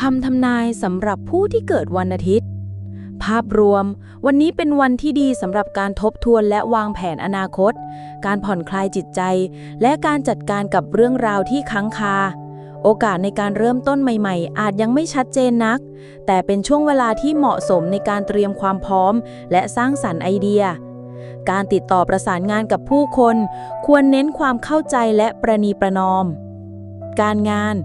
คำทำนายสำหรับผู้ที่เกิดวันอาทิตย์ ภาพรวม วันนี้เป็นวันที่ดีสำหรับการทบทวนและวางแผนอนาคต การผ่อนคลายจิตใจ และการจัดการกับเรื่องราวที่ค้างคา โอกาสในการเริ่มต้นใหม่ๆ อาจยังไม่ชัดเจนนัก แต่เป็นช่วงเวลาที่เหมาะสมในการเตรียมความพร้อม และสร้างสรรค์ไอเดีย การติดต่อประสานงานกับผู้คน ควรเน้นความเข้าใจและประนีประนอม การงาน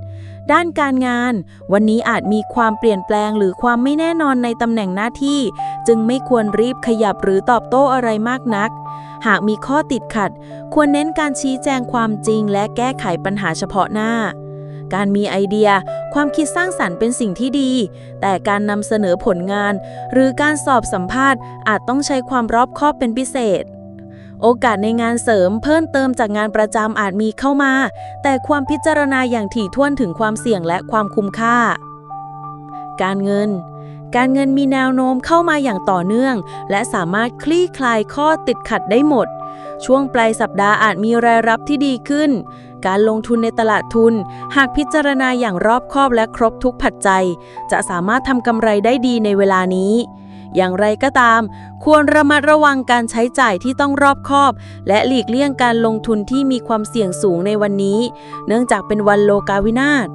ด้านการงาน วันนี้อาจมีความเปลี่ยนแปลงหรือความไม่แน่นอนในตำแหน่งหน้าที่ จึงไม่ควรรีบขยับหรือตอบโต้อะไรมากนัก หากมีข้อติดขัด ควรเน้นการชี้แจงความจริง และแก้ไขปัญหาเฉพาะหน้า การมีไอเดีย ความคิดสร้างสรรค์เป็นสิ่งที่ดี แต่การนำเสนอผลงาน หรือการสอบสัมภาษณ์อาจต้องใช้ความรอบคอบเป็นพิเศษ โอกาสในงานเสริมเพิ่มเติมจากงานประจำอาจมีเข้ามา แต่ความพิจารณาอย่างถี่ถ้วนถึงความเสี่ยงและความคุ้มค่า การเงิน การเงินมีแนวโน้มเข้ามาอย่างต่อเนื่อง และสามารถคลี่คลายข้อติดขัดได้หมด ช่วงปลายสัปดาห์อาจมีรายรับที่ดีขึ้น การลงทุนในตลาดทุน หากพิจารณาอย่างรอบคอบและครบทุกปัจจัยจะสามารถทำกำไรได้ดีในเวลานี้ อย่างไรก็ตาม ควรระมัดระวังการใช้จ่ายที่ต้องรอบคอบ และหลีกเลี่ยงการลงทุนที่มีความเสี่ยงสูงในวันนี้ เนื่องจากเป็นวันโลกาวินาศ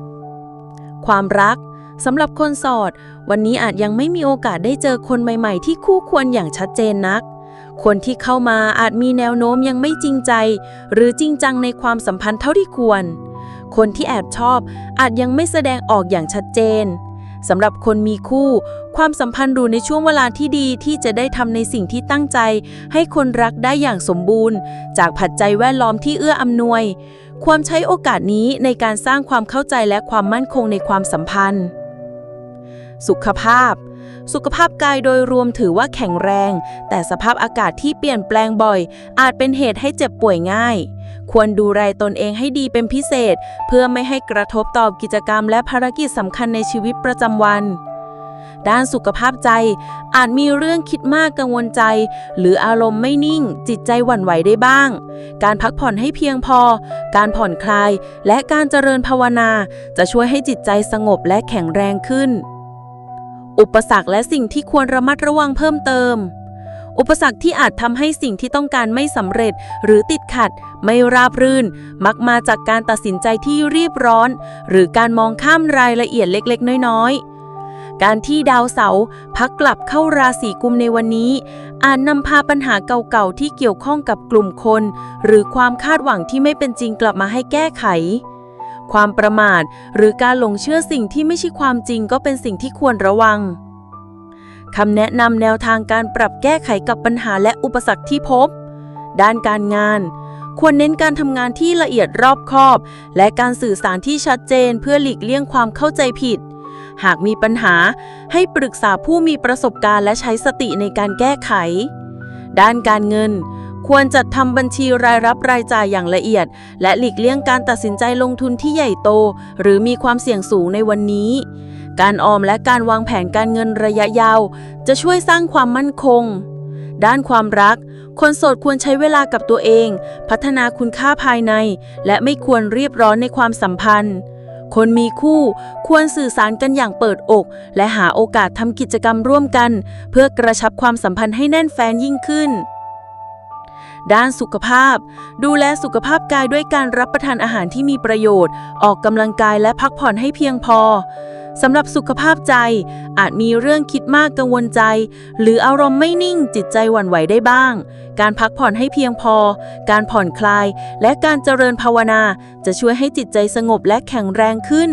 ความรักสำหรับคนโสดวันนี้อาจยังไม่มีโอกาสได้เจอคนใหม่ ๆ ที่คู่ควรอย่างชัดเจนนัก คนที่เข้ามาอาจมีแนวโน้มยังไม่จริงใจ หรือจริงจังในความสัมพันธ์เท่าที่ควร คนที่แอบชอบอาจยังไม่แสดงออกอย่างชัดเจนสำหรับคนมีคู่ ความสัมพันธ์ดูในช่วงเวลาที่ดีที่จะได้ทำในสิ่งที่ตั้งใจ ให้คนรักได้อย่างสมบูรณ์ จากปัจจัยแวดล้อมที่เอื้ออำนวย ความใช้โอกาสนี้ในการสร้างความเข้าใจและความมั่นคงในความสัมพันธ์ สุขภาพ สุขภาพกายโดยรวมถือว่าแข็งแรง แต่สภาพอากาศที่เปลี่ยนแปลงบ่อย อาจเป็นเหตุให้เจ็บป่วยง่าย ควรดูแลตนเองให้ดีเป็นพิเศษ เพื่อไม่ให้กระทบต่อกิจกรรมและภารกิจสำคัญในชีวิตประจำวัน ด้านสุขภาพใจ อาจมีเรื่องคิดมากกังวลใจ หรืออารมณ์ไม่นิ่ง จิตใจหวั่นไหวได้บ้าง การพักผ่อนให้เพียงพอ การผ่อนคลาย และการเจริญภาวนา จะช่วยให้จิตใจสงบและแข็งแรงขึ้น อุปสรรคและสิ่งที่ควรระมัดระวังเพิ่มเติมอุปสรรคที่อาจทำให้สิ่งที่ต้องการไม่สำเร็จ หรือติดขัด ไม่ราบรื่น มักมาจากการตัดสินใจที่รีบร้อน หรือการมองข้ามรายละเอียดเล็กๆ น้อยๆ การที่ดาวเสาร์พักกลับเข้าราศีกุมในวันนี้ อาจนำพาปัญหาเก่าๆที่เกี่ยวข้องกับกลุ่มคน หรือความคาดหวังที่ไม่เป็นจริงกลับมาให้แก้ไข ความประมาทหรือการหลงเชื่อสิ่งที่ไม่ใช่ความจริงก็เป็นสิ่งที่ควรระวังคำแนะนำแนวทางการปรับแก้ไขกับปัญหาและอุปสรรคที่พบ ด้านการงาน ควรเน้นการทำงานที่ละเอียดรอบคอบ และการสื่อสารที่ชัดเจนเพื่อหลีกเลี่ยงความเข้าใจผิด หากมีปัญหาให้ปรึกษาผู้มีประสบการณ์และใช้สติในการแก้ไข ด้านการเงิน ควรจัดทำบัญชีรายรับรายจ่ายอย่างละเอียด และหลีกเลี่ยงการตัดสินใจลงทุนที่ใหญ่โต หรือมีความเสี่ยงสูงในวันนี้ การออมและการวางแผนการเงินระยะยาว จะช่วยสร้างความมั่นคง ด้านความรักคนโสดควรใช้เวลากับตัวเอง พัฒนาคุณค่าภายใน และไม่ควรรีบร้อนในความสัมพันธ์ คนมีคู่ควรสื่อสารกันอย่างเปิดอก และหาโอกาสทำกิจกรรมร่วมกัน เพื่อกระชับความสัมพันธ์ให้แน่นแฟนยิ่งขึ้นด้านสุขภาพ ดูแลสุขภาพกายด้วยการรับประทานอาหารที่มีประโยชน์ ออกกำลังกายและพักผ่อนให้เพียงพอ สำหรับสุขภาพใจ อาจมีเรื่องคิดมากกังวลใจ หรืออารมณ์ไม่นิ่งจิตใจหวั่นไหวได้บ้าง การพักผ่อนให้เพียงพอ การผ่อนคลาย และการเจริญภาวนา จะช่วยให้จิตใจสงบและแข็งแรงขึ้น